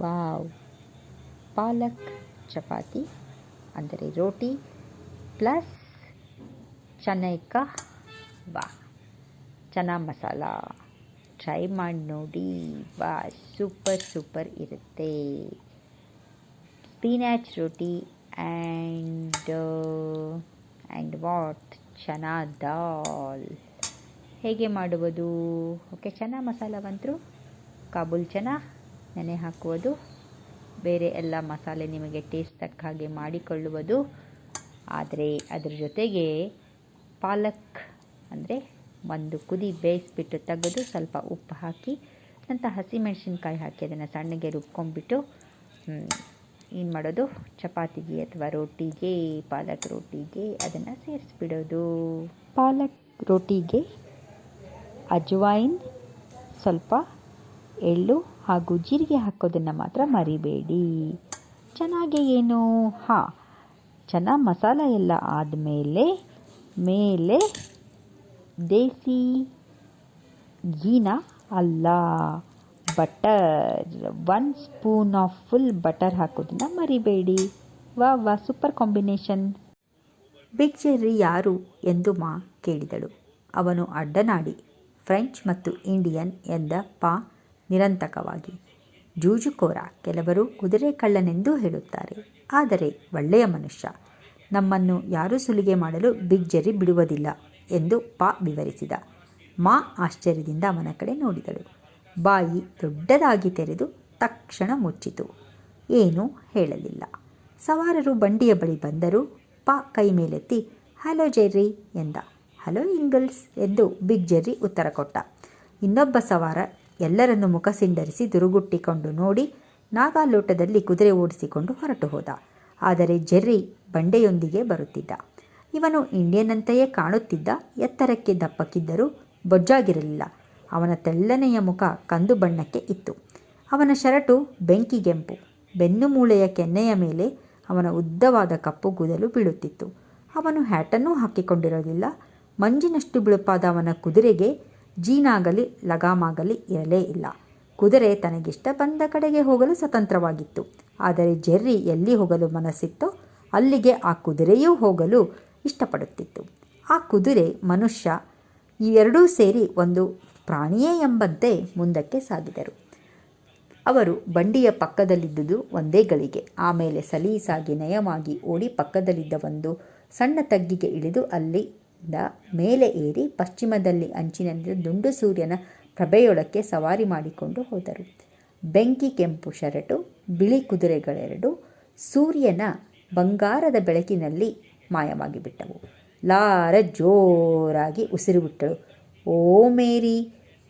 Wow ಪಾಲಕ್, ಚಪಾತಿ, ಅಂದರೆ ರೋಟಿ, plus ಚೆನ್ನೈಕ ವಾ chana masala. Try ಮಾಡಿ ನೋಡಿ. ವಾ ಸೂಪರ್ ಸೂಪರ್ ಇರುತ್ತೆ. Spinach roti and and what? Chana dal. ಹೇಗೆ ಮಾಡುವುದು? ಓಕೆ, ಚನಾ ಬಂತು. ಕಾಬೂಲ್ ಚನಾ. ನೆನೆ ಹಾಕುವುದು. ಬೇರೆ ಎಲ್ಲ ಮಸಾಲೆ ನಿಮಗೆ ಟೇಸ್ಟ್ ತಕ್ಕ ಹಾಗೆ ಮಾಡಿಕೊಳ್ಳುವುದು. ಆದರೆ ಅದ್ರ ಜೊತೆಗೆ ಪಾಲಕ್ ಅಂದರೆ ಒಂದು ಕುದಿ ಬೇಯಿಸ್ಬಿಟ್ಟು ತೆಗೆದು ಸ್ವಲ್ಪ ಉಪ್ಪು ಹಾಕಿ, ನಂತರ ಹಸಿಮೆಣಸಿನ್ಕಾಯಿ ಹಾಕಿ ಅದನ್ನು ಸಣ್ಣಗೆ ರುಬ್ಕೊಂಡ್ಬಿಟ್ಟು ಏನು ಮಾಡೋದು? ಚಪಾತಿಗೆ ಅಥವಾ ರೋಟಿಗೆ, ಪಾಲಕ್ ರೋಟಿಗೆ ಅದನ್ನು ಸೇರಿಸ್ಬಿಡೋದು. ಪಾಲಕ್ ರೋಟಿಗೆ ಅಜ್ವಾಯಿನ್ ಸ್ವಲ್ಪ ಎಳ್ಳು ಹಾಗೂ ಜೀರಿಗೆ ಹಾಕೋದನ್ನು ಮಾತ್ರ ಮರಿಬೇಡಿ. ಚೆನ್ನಾಗಿ ಏನು? ಹಾಂ, ಚೆನ್ನಾಗಿ ಮಸಾಲ ಎಲ್ಲ ಆದಮೇಲೆ ಮೇಲೆ ದೇಸಿ ಗೀನ ಅಲ್ಲ, butter, one spoon of full butter ಹಾಕೋದನ್ನು ಮರಿಬೇಡಿ. ವಾ ವಾ, ಸೂಪರ್ ಕಾಂಬಿನೇಷನ್. ಬಿಗ್ ಜೆರ್ರಿ ಯಾರು ಎಂದು ಮಾ ಕೇಳಿದಳು. ಅವನು ಅಡ್ಡನಾಡಿ, ಫ್ರೆಂಚ್ ಮತ್ತು ಇಂಡಿಯನ್ ಎಂದ ಪಾ ನಿರಂತಕವಾಗಿ. ಜೂಜುಕೋರ ಕೆಲವರು ಕುದುರೆ ಕಳ್ಳನೆಂದೂ ಹೇಳುತ್ತಾರೆ. ಆದರೆ ಒಳ್ಳೆಯ ಮನುಷ್ಯ ನಮ್ಮನ್ನು ಯಾರೂ ಸುಲಿಗೆ ಮಾಡಲು ಬಿಗ್ ಜೆರ್ರಿ ಬಿಡುವುದಿಲ್ಲ ಎಂದು ಪಾ ವಿವರಿಸಿದ. ಮಾ ಆಶ್ಚರ್ಯದಿಂದ ಅವನ ಕಡೆ ನೋಡಿದಳು. ಬಾಯಿ ದೊಡ್ಡದಾಗಿ ತೆರೆದು ತಕ್ಷಣ ಮುಚ್ಚಿತು. ಏನೂ ಹೇಳಲಿಲ್ಲ. ಸವಾರರು ಬಂಡಿಯ ಬಳಿ ಬಂದರು ಪಾ ಕೈ ಮೇಲೆತ್ತಿ, ಹಲೋ ಜೆರ್ರಿ ಎಂದ. ಹಲೋ ಇಂಗಲ್ಸ್ ಎಂದು ಬಿಗ್ ಜೆರ್ರಿ ಉತ್ತರ ಕೊಟ್ಟ. ಇನ್ನೊಬ್ಬ ಸವಾರ ಎಲ್ಲರನ್ನು ಮುಖ ಸಿಂಡರಿಸಿ ದುರುಗುಟ್ಟಿಕೊಂಡು ನೋಡಿ ನಾಗಾಲೋಟದಲ್ಲಿ ಕುದುರೆ ಓಡಿಸಿಕೊಂಡು ಹೊರಟು ಹೋದ. ಆದರೆ ಜೆರ್ರಿ ಬಂಡೆಯೊಂದಿಗೆ ಬರುತ್ತಿದ್ದ. ಇವನು ಇಂಡಿಯನ್ನಂತೆಯೇ ಕಾಣುತ್ತಿದ್ದ. ಎತ್ತರಕ್ಕೆ ದಪ್ಪಕ್ಕಿದ್ದರೂ ಬೊಜ್ಜಾಗಿರಲಿಲ್ಲ. ಅವನ ತೆಳ್ಳನೆಯ ಮುಖ ಕಂದು ಬಣ್ಣಕ್ಕೆ ಇತ್ತು. ಅವನ ಶರಟು ಬೆಂಕಿಗೆಂಪು ಬೆನ್ನು ಮೂಳೆಯ ಕೆನ್ನೆಯ ಮೇಲೆ ಅವನ ಉದ್ದವಾದ ಕಪ್ಪು ಕೂದಲು ಬೀಳುತ್ತಿತ್ತು. ಅವನು ಹ್ಯಾಟನ್ನೂ ಹಾಕಿಕೊಂಡಿರಲಿಲ್ಲ. ಮಂಜಿನಷ್ಟು ಬಿಳುಪಾದ ಅವನ ಕುದುರೆಗೆ ಜೀನಾಗಲಿ, ಲಗಾಮಾಗಲಿ ಇರಲೇ ಇಲ್ಲ. ಕುದುರೆ ತನಗಿಷ್ಟ ಬಂದ ಕಡೆಗೆ ಹೋಗಲು ಸ್ವತಂತ್ರವಾಗಿತ್ತು. ಆದರೆ ಜೆರ್ರಿ ಎಲ್ಲಿ ಹೋಗಲು ಮನಸ್ಸಿತ್ತೋ, ಅಲ್ಲಿಗೆ ಆ ಕುದುರೆಯೂ ಹೋಗಲು ಇಷ್ಟಪಡುತ್ತಿತ್ತು. ಆ ಕುದುರೆ, ಮನುಷ್ಯ ಎರಡೂ ಸೇರಿ ಒಂದು ಪ್ರಾಣಿಯೇ ಎಂಬಂತೆ ಮುಂದಕ್ಕೆ ಸಾಗಿದರು. ಅವರು ಬಂಡಿಯ ಪಕ್ಕದಲ್ಲಿದ್ದುದು ಒಂದೇ ಗಳಿಗೆ. ಆಮೇಲೆ ಸಲೀಸಾಗಿ ನಯವಾಗಿ ಓಡಿ ಪಕ್ಕದಲ್ಲಿದ್ದ ಒಂದು ಸಣ್ಣ ತಗ್ಗಿಗೆ ಇಳಿದು ಅಲ್ಲಿಂದ ಮೇಲೆ ಏರಿ ಪಶ್ಚಿಮದಲ್ಲಿ ಅಂಚಿನಲ್ಲಿದ್ದ ದುಂಡು ಸೂರ್ಯನ ಪ್ರಭೆಯೊಳಕ್ಕೆ ಸವಾರಿ ಮಾಡಿಕೊಂಡು ಹೋದರು. ಬೆಂಕಿ, ಕೆಂಪು ಶರಟು, ಬಿಳಿ ಕುದುರೆಗಳೆರಡು ಸೂರ್ಯನ ಬಂಗಾರದ ಬೆಳಕಿನಲ್ಲಿ ಮಾಯವಾಗಿ ಬಿಟ್ಟವು ಲಾರ ಜೋರಾಗಿ ಉಸಿರು ಬಿಟ್ಟಳು ಓ ಮೇರಿ,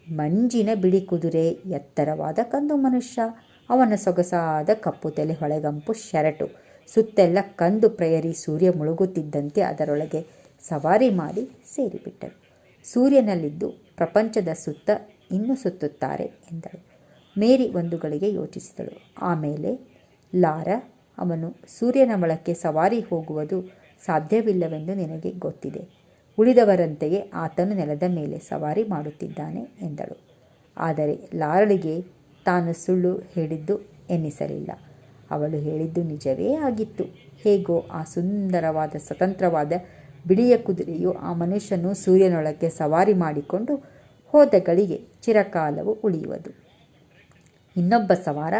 ಮಂಜಿನ ಬಿಳಿ ಕುದುರೆ, ಎತ್ತರವಾದ ಕಂದು ಮನುಷ್ಯ, ಅವನ ಸೊಗಸಾದ ಕಪ್ಪು ತಲೆ, ಹೊಳೆಗಂಪು ಶರಟು, ಸುತ್ತೆಲ್ಲ ಕಂದು ಪ್ರಯರಿ, ಸೂರ್ಯ ಮುಳುಗುತ್ತಿದ್ದಂತೆ ಅದರೊಳಗೆ ಸವಾರಿ ಮಾಡಿ ಸೇರಿಬಿಟ್ಟರು. ಸೂರ್ಯನಲ್ಲಿದ್ದು ಪ್ರಪಂಚದ ಸುತ್ತ ಇನ್ನೂ ಸುತ್ತುತ್ತಾರೆ ಎಂದಳು. ಮೇರಿ ಒಂದು ಗಳಿಗೆ ಯೋಚಿಸಿದಳು. ಆಮೇಲೆ, ಲಾರ, ಅವನು ಸೂರ್ಯನ ಒಳಕ್ಕೆ ಸವಾರಿ ಹೋಗುವುದು ಸಾಧ್ಯವಿಲ್ಲವೆಂದು ನಿನಗೆ ಗೊತ್ತಿದೆ. ಉಳಿದವರಂತೆಯೇ ಆತನು ನೆಲದ ಮೇಲೆ ಸವಾರಿ ಮಾಡುತ್ತಿದ್ದಾನೆ ಎಂದಳು. ಆದರೆ ಲಾರಳಿಗೆ ತಾನು ಸುಳ್ಳು ಹೇಳಿದ್ದು ಎನ್ನಿಸಲಿಲ್ಲ. ಅವಳು ಹೇಳಿದ್ದು ನಿಜವೇ ಆಗಿತ್ತು. ಹೇಗೋ ಆ ಸುಂದರವಾದ, ಸ್ವತಂತ್ರವಾದ ಬಿಳಿಯ ಕುದುರೆಯು ಆ ಮನುಷ್ಯನು ಸೂರ್ಯನೊಳಕ್ಕೆ ಸವಾರಿ ಮಾಡಿಕೊಂಡು ಹೋದ ಗಳಿಗೆ ಚಿರಕಾಲವು ಉಳಿಯುವುದು. ಇನ್ನೊಬ್ಬ ಸವಾರ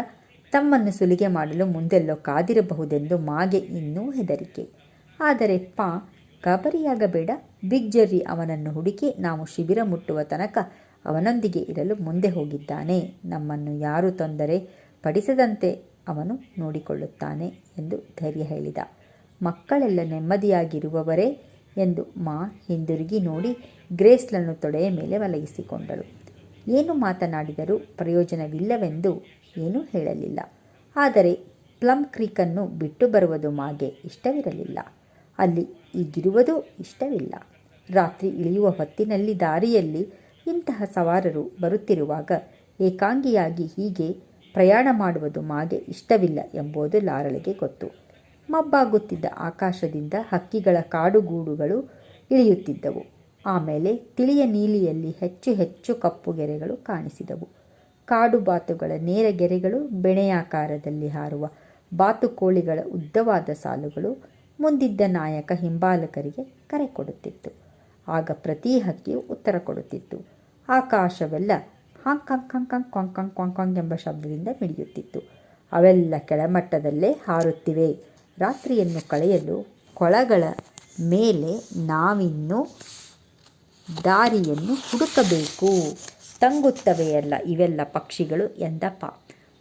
ತಮ್ಮನ್ನು ಸುಲಿಗೆ ಮಾಡಲು ಮುಂದೆಲ್ಲೋ ಕಾದಿರಬಹುದೆಂದು ಮಾಗೆ ಇನ್ನೂ ಹೆದರಿಕೆ. ಆದರೆ ಪಾ, ಗಾಬರಿಯಾಗಬೇಡ. ಬಿಗ್ ಜರ್ರಿ ಅವನನ್ನು ಹುಡುಕಿ ನಾವು ಶಿಬಿರ ಮುಟ್ಟುವ ತನಕ ಅವನೊಂದಿಗೆ ಇರಲು ಮುಂದೆ ಹೋಗಿದ್ದಾನೆ. ನಮ್ಮನ್ನು ಯಾರು ತೊಂದರೆ ಪಡಿಸದಂತೆ ಅವನು ನೋಡಿಕೊಳ್ಳುತ್ತಾನೆ ಎಂದು ಧೈರ್ಯ ಹೇಳಿದ. ಮಕ್ಕಳೆಲ್ಲ ನೆಮ್ಮದಿಯಾಗಿರುವವರೇ ಎಂದು ಮಾ ಹಿಂದಿರುಗಿ ನೋಡಿ ಗ್ರೇಸ್ಲನ್ನು ತೊಡೆಯ ಮೇಲೆ ಒಲಗಿಸಿಕೊಂಡಳು. ಏನು ಮಾತನಾಡಿದರೂ ಪ್ರಯೋಜನವಿಲ್ಲವೆಂದು ಏನೂ ಹೇಳಲಿಲ್ಲ. ಆದರೆ ಪ್ಲಮ್ ಕ್ರೀಕನ್ನು ಬಿಟ್ಟು ಬರುವುದು ಮಾಗೆ ಇಷ್ಟವಿರಲಿಲ್ಲ. ಅಲ್ಲಿ ಈಗಿರುವುದೂ ಇಷ್ಟವಿಲ್ಲ. ರಾತ್ರಿ ಇಳಿಯುವ ಹೊತ್ತಿನಲ್ಲಿ ದಾರಿಯಲ್ಲಿ ಇಂತಹ ಸವಾರರು ಬರುತ್ತಿರುವಾಗ ಏಕಾಂಗಿಯಾಗಿ ಹೀಗೆ ಪ್ರಯಾಣ ಮಾಡುವುದು ಮಾಗೆ ಇಷ್ಟವಿಲ್ಲ ಎಂಬುದು ಲಾರಳಿಗೆ ಗೊತ್ತು. ಮಬ್ಬಾಗುತ್ತಿದ್ದ ಆಕಾಶದಿಂದ ಹಕ್ಕಿಗಳ ಕಾಡುಗೂಡುಗಳು ಇಳಿಯುತ್ತಿದ್ದವು. ಆಮೇಲೆ ತಿಳಿಯ ನೀಲಿಯಲ್ಲಿ ಹೆಚ್ಚು ಹೆಚ್ಚು ಕಪ್ಪು ಗೆರೆಗಳು ಕಾಣಿಸಿದವು. ಕಾಡು ಬಾತುಗಳ ನೇರ ಗೆರೆಗಳು ಬೆಣೆಯಾಕಾರದಲ್ಲಿ ಹಾರುವ ಬಾತುಕೋಳಿಗಳ ಉದ್ದವಾದ ಸಾಲುಗಳು ಮುಂದಿದ್ದ ನಾಯಕ ಹಿಂಬಾಲಕರಿಗೆ ಕರೆ ಕೊಡುತ್ತಿತ್ತು. ಆಗ ಪ್ರತಿ ಹಕ್ಕಿಯು ಉತ್ತರ ಕೊಡುತ್ತಿತ್ತು. ಆಕಾಶವೆಲ್ಲ ಹಾಂಗ್ ಕಂ ಕಂ ಕಾಂಗ್ ಕಾಂಗ್ ಕಾಂಗ್ ಎಂಬ ಶಬ್ದದಿಂದ ಮಿಡಿಯುತ್ತಿತ್ತು ಅವೆಲ್ಲ ಕೆಳಮಟ್ಟದಲ್ಲೇ ಹಾರುತ್ತಿವೆ ರಾತ್ರಿಯನ್ನು ಕಳೆಯಲು ಕೊಳಗಳ ಮೇಲೆ ನಾವಿನ್ನು ದಾರಿಯನ್ನು ಹುಡುಕಬೇಕು. ತಂಗುತ್ತವೆಯಲ್ಲ ಇವೆಲ್ಲ ಪಕ್ಷಿಗಳು ಎಂದಪ್ಪ.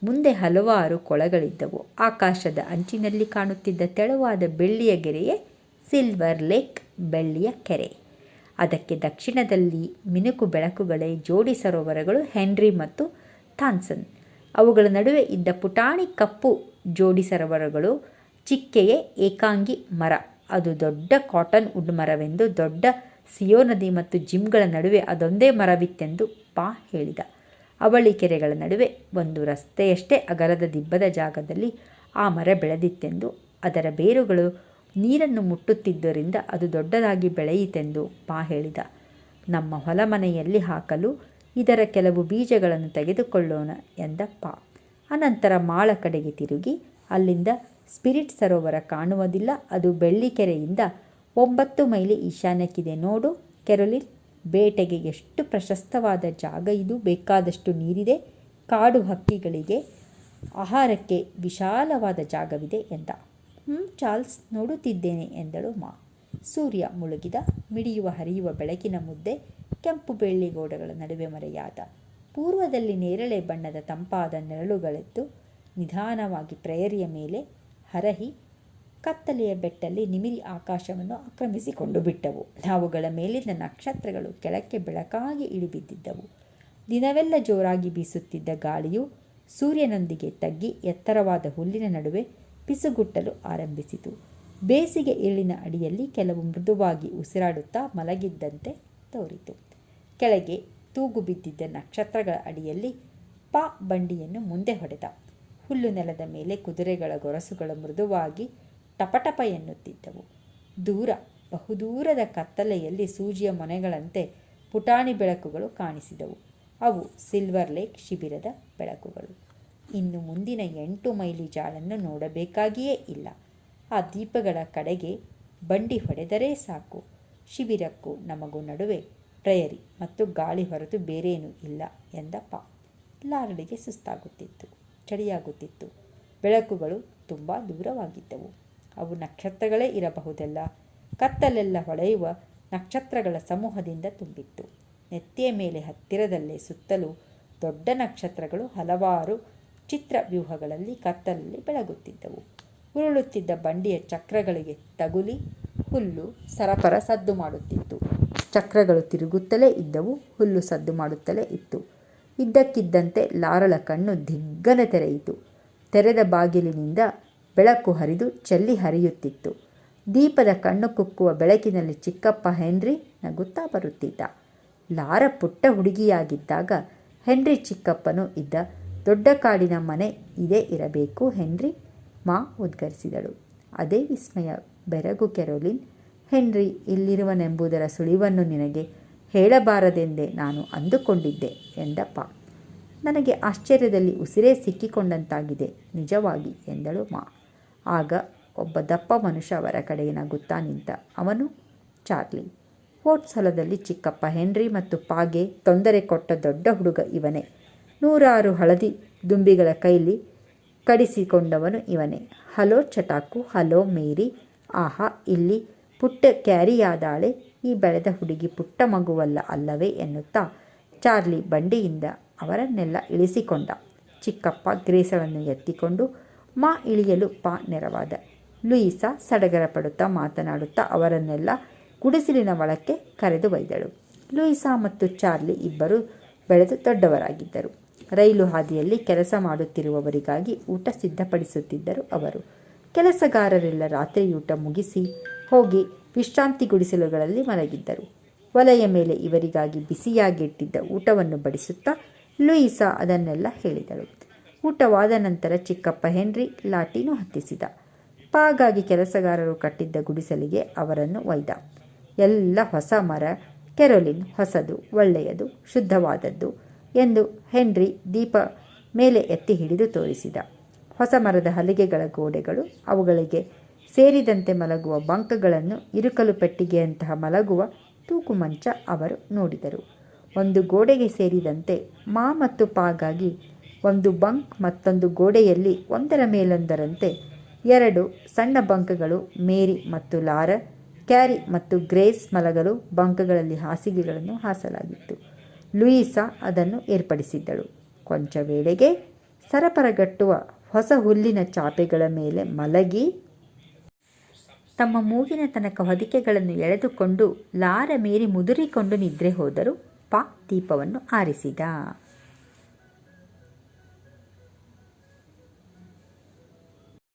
ಮುಂದೆ ಹಲವಾರು ಕೊಳಗಳಿದ್ದವು. ಆಕಾಶದ ಅಂಚಿನಲ್ಲಿ ಕಾಣುತ್ತಿದ್ದ ತೆಳುವಾದ ಬೆಳ್ಳಿಯ ಗೆರೆಯೇ ಸಿಲ್ವರ್ ಲೇಕ್ ಬೆಳ್ಳಿಯ ಕೆರೆ. ಅದಕ್ಕೆ ದಕ್ಷಿಣದಲ್ಲಿ ಮಿನುಕು ಬೆಳಕುಗಳೇ ಜೋಡಿ ಸರೋವರಗಳು ಹೆನ್ರಿ ಮತ್ತು ಥಾನ್ಸನ್. ಅವುಗಳ ನಡುವೆ ಇದ್ದ ಪುಟಾಣಿ ಕಪ್ಪು ಜೋಡಿ ಸರೋವರಗಳು ಚಿಕ್ಕೆಯೇ ಏಕಾಂಗಿ ಮರ. ಅದು ದೊಡ್ಡ ಕಾಟನ್ ವುಡ್ ಮರವೆಂದು ದೊಡ್ಡ ಸಿಯೋ ನದಿ ಮತ್ತು ಜಿಮ್ಗಳ ನಡುವೆ ಅದೊಂದೇ ಮರವಿತ್ತೆಂದು ಪಾ ಹೇಳಿದ. ಅವಳಿ ಕೆರೆಗಳ ನಡುವೆ ಒಂದು ರಸ್ತೆಯಷ್ಟೇ ಅಗಲದ ದಿಬ್ಬದ ಜಾಗದಲ್ಲಿ ಆ ಮರ ಬೆಳೆದಿತ್ತೆಂದು, ಅದರ ಬೇರುಗಳು ನೀರನ್ನು ಮುಟ್ಟುತ್ತಿದ್ದರಿಂದ ಅದು ದೊಡ್ಡದಾಗಿ ಬೆಳೆಯಿತೆಂದು ಪಾ ಹೇಳಿದ. ನಮ್ಮ ಹೊಲ ಮನೆಯಲ್ಲಿ ಹಾಕಲು ಇದರ ಕೆಲವು ಬೀಜಗಳನ್ನು ತೆಗೆದುಕೊಳ್ಳೋಣ ಎಂದ ಪಾ. ಅನಂತರ ಮಾಳ ಕಡೆಗೆ ತಿರುಗಿ, ಅಲ್ಲಿಂದ ಸ್ಪಿರಿಟ್ ಸರೋವರ ಕಾಣುವುದಿಲ್ಲ. ಅದು ಬೆಳ್ಳಿಕೆರೆಯಿಂದ ಒಂಬತ್ತು ಮೈಲಿ ಈಶಾನ್ಯಕ್ಕಿದೆ. ನೋಡು ಕೆರೊಲಿನ್ ಬೇಟೆಗೆ ಎಷ್ಟು ಪ್ರಶಸ್ತವಾದ ಜಾಗ ಇದು. ಬೇಕಾದಷ್ಟು ನೀರಿದೆ. ಕಾಡು ಹಕ್ಕಿಗಳಿಗೆ ಆಹಾರಕ್ಕೆ ವಿಶಾಲವಾದ ಜಾಗವಿದೆ ಎಂದ. ಹ್ಞೂ ಚಾರ್ಲ್ಸ್ ನೋಡುತ್ತಿದ್ದೇನೆ ಎಂದಳು ಮಾ. ಸೂರ್ಯ ಮುಳುಗಿದ. ಮಿಡಿಯುವ ಹರಿಯುವ ಬೆಳಕಿನ ಮುದ್ದೆ ಕೆಂಪು ಬೆಳ್ಳಿ ಗೋಡೆಗಳ ನಡುವೆ ಮರೆಯಾದ. ಪೂರ್ವದಲ್ಲಿ ನೇರಳೆ ಬಣ್ಣದ ತಂಪಾದ ನೆರಳುಗಳೆದ್ದು ನಿಧಾನವಾಗಿ ಪ್ರೇಯರಿಯ ಮೇಲೆ ಹರಹಿ ಕತ್ತಲೆಯ ಬೆಟ್ಟಲ್ಲಿ ನಿಮಿರಿ ಆಕಾಶವನ್ನು ಆಕ್ರಮಿಸಿಕೊಂಡು ಬಿಟ್ಟವು. ಅವುಗಳ ಮೇಲಿನ ನಕ್ಷತ್ರಗಳು ಕೆಳಕ್ಕೆ ಬೆಳಕಾಗಿ ಇಳಿಬಿದ್ದಿದ್ದವು. ದಿನವೆಲ್ಲ ಜೋರಾಗಿ ಬೀಸುತ್ತಿದ್ದ ಗಾಳಿಯು ಸೂರ್ಯನೊಂದಿಗೆ ತಗ್ಗಿ ಎತ್ತರವಾದ ಹುಲ್ಲಿನ ನಡುವೆ ಪಿಸುಗುಟ್ಟಲು ಆರಂಭಿಸಿತು. ಬೇಸಿಗೆ ಇಳಿನ ಅಡಿಯಲ್ಲಿ ಕೆಲವು ಮೃದುವಾಗಿ ಉಸಿರಾಡುತ್ತಾ ಮಲಗಿದ್ದಂತೆ ತೋರಿತು. ಕೆಳಗೆ ತೂಗು ಬಿದ್ದಿದ್ದ ನಕ್ಷತ್ರಗಳ ಅಡಿಯಲ್ಲಿ ಪಾ ಬಂಡಿಯನ್ನು ಮುಂದೆ ಹೊಡೆದ. ಹುಲ್ಲು ನೆಲದ ಮೇಲೆ ಕುದುರೆಗಳ ಗೊರಸುಗಳು ಮೃದುವಾಗಿ ಟಪಟಪ ಎನ್ನುತ್ತಿದ್ದವು. ದೂರ, ಬಹುದೂರದ ಕತ್ತಲೆಯಲ್ಲಿ ಸೂಜಿಯ ಮೊನೆಗಳಂತೆ ಪುಟಾಣಿ ಬೆಳಕುಗಳು ಕಾಣಿಸಿದವು. ಅವು ಸಿಲ್ವರ್ ಲೇಕ್ ಶಿಬಿರದ ಬೆಳಕುಗಳು. ಇನ್ನು ಮುಂದಿನ ಎಂಟು ಮೈಲಿ ಜಾಳನ್ನು ನೋಡಬೇಕಾಗಿಯೇ ಇಲ್ಲ. ಆ ದೀಪಗಳ ಕಡೆಗೆ ಬಂಡಿ ಹೊಡೆದರೆ ಸಾಕು. ಶಿಬಿರಕ್ಕೂ ನಮಗೂ ನಡುವೆ ಪ್ರಯರಿ ಮತ್ತು ಗಾಳಿ ಹೊರತು ಬೇರೇನೂ ಇಲ್ಲ ಎಂದ ಪಾ ಲಾರಡಿಗೆ ಸುಸ್ತಾಗುತ್ತಿತ್ತು. ಚಳಿಯಾಗುತ್ತಿತ್ತು. ಬೆಳಕುಗಳು ತುಂಬ ದೂರವಾಗಿದ್ದವು. ಅವು ನಕ್ಷತ್ರಗಳೇ ಇರಬಹುದಲ್ಲ. ಕತ್ತಲೆಲ್ಲ ಹೊಳೆಯುವ ನಕ್ಷತ್ರಗಳ ಸಮೂಹದಿಂದ ತುಂಬಿತ್ತು. ನೆತ್ತಿಯ ಮೇಲೆ ಹತ್ತಿರದಲ್ಲೇ ಸುತ್ತಲೂ ದೊಡ್ಡ ನಕ್ಷತ್ರಗಳು ಹಲವಾರು ಚಿತ್ರ ವ್ಯೂಹಗಳಲ್ಲಿ ಕತ್ತಲಲ್ಲಿ ಬೆಳಗುತ್ತಿದ್ದವು. ಉರುಳುತ್ತಿದ್ದ ಬಂಡಿಯ ಚಕ್ರಗಳಿಗೆ ತಗುಲಿ, ಹುಲ್ಲು, ಸರಪರ ಸದ್ದು ಮಾಡುತ್ತಿತ್ತು. ಚಕ್ರಗಳು ತಿರುಗುತ್ತಲೇ ಇದ್ದವು, ಹುಲ್ಲು ಸದ್ದು ಮಾಡುತ್ತಲೇ ಇತ್ತು. ಇದ್ದಕ್ಕಿದ್ದಂತೆ ಲಾರಳ ಕಣ್ಣು ದಿಗ್ಗನೆ ತೆರೆಯಿತು. ತೆರೆದ ಬಾಗಿಲಿನಿಂದ ಬೆಳಕು ಹರಿದು ಚೆಲ್ಲಿ ಹರಿಯುತ್ತಿತ್ತು. ದೀಪದ ಕಣ್ಣು ಕುಕ್ಕುವ ಬೆಳಕಿನಲ್ಲಿ ಚಿಕ್ಕಪ್ಪ ಹೆನ್ರಿ ನಗುತ್ತಾ ಬರುತ್ತಿದ್ದ. ಲಾರ ಪುಟ್ಟ ಹುಡುಗಿಯಾಗಿದ್ದಾಗ ಹೆನ್ರಿ ಚಿಕ್ಕಪ್ಪನು ಇದ್ದ. ದೊಡ್ಡ ಕಾಡಿನ ಮನೆ ಇದೇ ಇರಬೇಕು ಹೆನ್ರಿ, ಮಾ ಉದ್ಗರಿಸಿದಳು. ಅದೇ ವಿಸ್ಮಯ, ಬೆರಗು ಕೆರೋಲಿನ್, ಹೆನ್ರಿ, ಇಲ್ಲಿರುವನೆಂಬುದರ ಸುಳಿವನ್ನು ನಿನಗೆ ಹೇಳಬಾರದೆಂದೇ ನಾನು ಅಂದುಕೊಂಡಿದ್ದೆ ಎಂದಪ್ಪ. ನನಗೆ ಆಶ್ಚರ್ಯದಲ್ಲಿ ಉಸಿರೇ ಸಿಕ್ಕಿಕೊಂಡಂತಾಗಿದೆ, ನಿಜವಾಗಿ ಎಂದಳು ಮಾ. ಆಗ ಒಬ್ಬ ದಪ್ಪ ಮನುಷ್ಯ ಅವರ ಕಡೆಗೆ ನಗುತ್ತಾ ನಿಂತ, ಅವನು, ಚಾರ್ಲಿ, ಹೋಟ್ ಸಲದಲ್ಲಿ ಚಿಕ್ಕಪ್ಪ ಹೆನ್ರಿ ಮತ್ತು ಪಾಗೆ ತೊಂದರೆ ಕೊಟ್ಟ ದೊಡ್ಡ ಹುಡುಗ ಇವನೇ. ನೂರಾರು ಹಳದಿ ದುಂಬಿಗಳ ಕೈಲಿ ಕಡಿಸಿಕೊಂಡವನು ಇವನೇ. ಹಲೋ ಚಟಾಕು, ಹಲೋ ಮೇರಿ, ಆಹಾ, ಇಲ್ಲಿ ಪುಟ್ಟ ಕ್ಯಾರಿಯಾದಾಳೆ ಈ ಬೆಳೆದ ಹುಡುಗಿ ಪುಟ್ಟ ಮಗುವಲ್ಲ ಅಲ್ಲವೇ ಎನ್ನುತ್ತಾ ಚಾರ್ಲಿ ಬಂಡಿಯಿಂದ ಅವರನ್ನೆಲ್ಲ ಇಳಿಸಿಕೊಂಡ. ಚಿಕ್ಕಪ್ಪ ಗ್ರೇಸಳನ್ನು ಎತ್ತಿಕೊಂಡು ಮಾ ಇಳಿಯಲು ಪಾ ನೆರವಾದ. ಲೂಯಿಸಾ ಸಡಗರ ಪಡುತ್ತಾ ಮಾತನಾಡುತ್ತಾ ಅವರನ್ನೆಲ್ಲ ಗುಡಿಸಿಲಿನ ಒಳಕ್ಕೆ ಕರೆದು ಒಯ್ದಳು. ಲೂಯಿಸಾ ಮತ್ತು ಚಾರ್ಲಿ ಇಬ್ಬರು ಬೆಳೆದು ದೊಡ್ಡವರಾಗಿದ್ದರು. ರೈಲು ಹಾದಿಯಲ್ಲಿ ಕೆಲಸ ಮಾಡುತ್ತಿರುವವರಿಗಾಗಿ ಊಟ ಸಿದ್ಧಪಡಿಸುತ್ತಿದ್ದರು ಅವರು. ಕೆಲಸಗಾರರೆಲ್ಲ ರಾತ್ರಿಯೂಟ ಮುಗಿಸಿ ಹೋಗಿ ವಿಶ್ರಾಂತಿ ಗುಡಿಸಲುಗಳಲ್ಲಿ ಮಲಗಿದ್ದರು. ಒಲೆಯ ಮೇಲೆ ಇವರಿಗಾಗಿ ಬಿಸಿಯಾಗಿಟ್ಟಿದ್ದ ಊಟವನ್ನು ಬಡಿಸುತ್ತಾ ಲೂಯಿಸಾ ಅದನ್ನೆಲ್ಲ ಹೇಳಿದಳು. ಊಟವಾದ ನಂತರ ಚಿಕ್ಕಪ್ಪ ಹೆನ್ರಿ ಲಾಟಿನೂ ಹತ್ತಿಸಿದ. ಪಾಗಾಗಿ ಕೆಲಸಗಾರರು ಕಟ್ಟಿದ್ದ ಗುಡಿಸಲಿಗೆ ಅವರನ್ನು ಒಯ್ದ. ಎಲ್ಲ ಹೊಸ ಮರ, ಕೆರೊಲಿನ್ ಹೊಸದು, ಒಳ್ಳೆಯದು, ಶುದ್ಧವಾದದ್ದು ಎಂದು ಹೆನ್ರಿ ದೀಪ ಮೇಲೆ ಎತ್ತಿ ಹಿಡಿದು ತೋರಿಸಿದ. ಹೊಸ ಮರದ ಹಲಿಗೆಗಳ ಗೋಡೆಗಳು ಅವುಗಳಿಗೆ ಸೇರಿದಂತೆ ಮಲಗುವ ಬಂಕಗಳನ್ನು ಇರುಕಲು ಪೆಟ್ಟಿಗೆಯಂತಹ ಮಲಗುವ ತೂಕು ಮಂಚ ಅವರು ನೋಡಿದರು. ಒಂದು ಗೋಡೆಗೆ ಸೇರಿದಂತೆ ಮಾ ಮತ್ತು ಪಾಗಾಗಿ ಒಂದು ಬಂಕ್ ಮತ್ತೊಂದು ಗೋಡೆಯಲ್ಲಿ ಒಂದರ ಮೇಲೊಂದರಂತೆ ಎರಡು ಸಣ್ಣ ಬಂಕ್ಗಳು, ಮೇರಿ ಮತ್ತು ಲಾರ, ಕ್ಯಾರಿ ಮತ್ತು ಗ್ರೇಸ್ ಮಲಗಲು ಬಂಕ್ಗಳಲ್ಲಿ ಹಾಸಿಗೆಗಳನ್ನು ಹಾಸಲಾಗಿತ್ತು. ಲೂಯಿಸಾ ಅದನ್ನು ಏರ್ಪಡಿಸಿದ್ದಳು. ಕೊಂಚ ವೇಳೆಗೆ ಸರಪರಗಟ್ಟುವ ಹೊಸ ಹುಲ್ಲಿನ ಚಾಪೆಗಳ ಮೇಲೆ ಮಲಗಿ ತಮ್ಮ ಮೂಗಿನ ತನಕ ಹೊದಿಕೆಗಳನ್ನು ಎಳೆದುಕೊಂಡು ಲಾರ ಮೇರಿ ಮುದುರಿಕೊಂಡು ನಿದ್ರೆ ಹೋದರು. ಪಾ ದೀಪವನ್ನು ಆರಿಸಿದ.